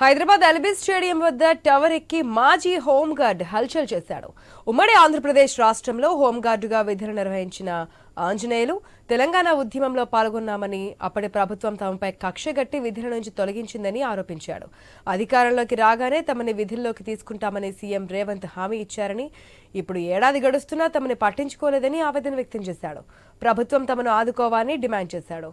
Hyderabad LB stadium వద్ద tower ఎక్కి మాజీ హోంగార్డ్ హల్చల్ చేశాడు. ఉమ్మడి ఆంధ్రప్రదేశ్ రాష్ట్రంలో హోంగార్డుగా విధులు నిర్వహించిన ఆంజనేయులు తెలంగాణ ఉద్యమంలో పాల్గొన్నామని అప్పటి ప్రభుత్వం తమపై కక్షగట్టి విధుల నుంచి తొలగించిందని ఆరోపించాడు. అధికారంలోకి రాగానే తమని విధుల్లోకి తీసుకుంటామని సీఎం రేవంత్ హామీ ఇచ్చారని ఇప్పుడు ఏడాది గడుస్తున్నా తమని పట్టించుకోలేదని ఆవేదన వ్యక్తం చేశాడు. ప్రభుత్వం తమను ఆదుకోవాలని డిమాండ్ చేశాడు.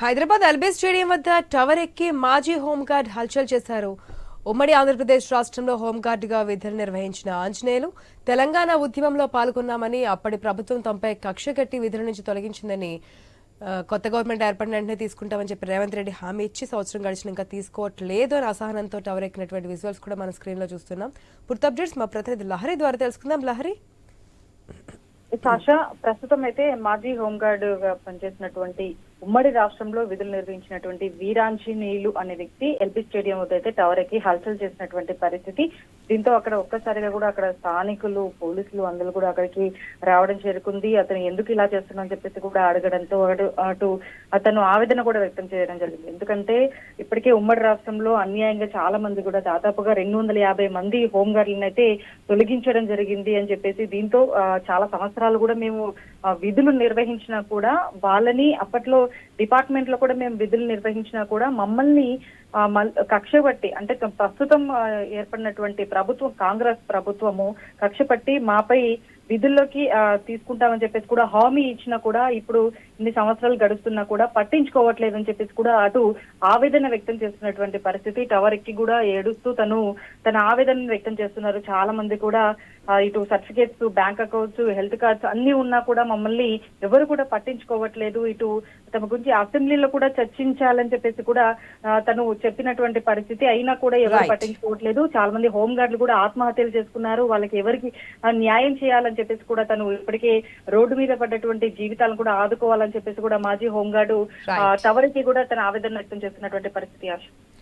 హైదరాబాద్ ఎల్బీ స్టేడియం వద్ద టవర్ ఎక్కి మాజీ హోంగార్డ్ హల్చల్ చేశారు. ఉమ్మడి ఆంధ్రప్రదేశ్ రాష్ట్రంలో హోంగార్డుగా విధులు నిర్వహించిన ఆంజనేయులు తెలంగాణ ఉద్యమంలో పాల్గొన్నామని అప్పటి ప్రభుత్వం తమపై కక్ష కట్టి విధుల నుంచి తొలగించిందని కొత్త గవర్నమెంట్ ఏర్పడిన వెంటనే తీసుకుంటామని చెప్పి రేవంత్ రెడ్డి హామీ ఇచ్చి సంవత్సరం గడిచిన ఇంకా తీసుకోవట్లేదు అని అసహనంతో టవర్ ఎక్కినటువంటి విజువల్స్ కూడా మన స్క్రీన్లో చూస్తున్నాం. పూర్తి అప్డేట్స్ మా ప్రతినిధి లహరి ద్వారా తెలుసుకుందాం. లహరి? సాషా ప్రస్తుతం అయితే మాజీ హోంగార్డ్ పనిచేసినటువంటి ఉమ్మడి రాష్ట్రంలో విధులు నిర్వహించినటువంటి వీరాంజనేయులు అనే వ్యక్తి ఎల్బీ స్టేడియం వద్ద అయితే టవర్ ఎక్కి హల్చల్ చేసినటువంటి పరిస్థితి దీంతో అక్కడ ఒక్కసారిగా కూడా అక్కడ స్థానికులు పోలీసులు అందరూ కూడా అక్కడికి రావడం చేరుకుంది. అతను ఎందుకు ఇలా చేస్తున్నాను చెప్పేసి కూడా అడగడంతో అటు అటు అతను ఆవేదన కూడా వ్యక్తం చేయడం జరిగింది. ఎందుకంటే ఇప్పటికే ఉమ్మడి రాష్ట్రంలో అన్యాయంగా చాలా మంది కూడా దాదాపుగా రెండు వందల యాభై మంది హోంగార్డులను అయితే తొలగించడం జరిగింది అని చెప్పేసి దీంతో చాలా సంవత్సరాలు కూడా మేము ఆ, విధులు నిర్వహించినా కూడా వాళ్ళని అప్పట్లో డిపార్ట్మెంట్లో కూడా మేము విధులు నిర్వహించినా కూడా మమ్మల్ని కక్ష బట్టి అంటే ప్రస్తుతం ఏర్పడినటువంటి ప్రభుత్వం కాంగ్రెస్ ప్రభుత్వము కక్ష పట్టి మాపై విధుల్లోకి ఆ, తీసుకుంటామని చెప్పేసి కూడా హామీ ఇచ్చినా కూడా ఇప్పుడు ఇన్ని సంవత్సరాలు గడుస్తున్నా కూడా పట్టించుకోవట్లేదని చెప్పేసి కూడా అటు ఆవేదన వ్యక్తం చేస్తున్నటువంటి పరిస్థితి. టవర్ ఎక్కి కూడా ఏడుస్తూ తను తన ఆవేదన వ్యక్తం చేస్తున్నారు. చాలా మంది కూడా ఇటు certificates bank accounts health cards అన్ని ఉన్నా కూడా మమ్మల్ని ఎవరు కూడా పట్టించుకోవట్లేదు ఇటు తమ గురించి అసెంబ్లీలో కూడా చర్చించాలని చెప్పేసి కూడా తను చెప్పినటువంటి పరిస్థితి అయినా కూడా ఎవరు. పట్టించుకోవట్లేదు చాలా మంది హోమ్ గార్డులు కూడా ఆత్మహత్యలు చేసుకున్నారు వాళ్ళకి ఎవరికి న్యాయం చేయాలని చెప్పేసి కూడా తను ఇప్పటికే రోడ్డు మీద పడ్డటువంటి జీవితాలను కూడా ఆదుకోవాలని చెప్పేసి కూడా మాజీ హోంగార్డు Right. టవర్కి కూడా తన ఆవేదన వ్యక్తం చేస్తున్నటువంటి పరిస్థితి ఆశ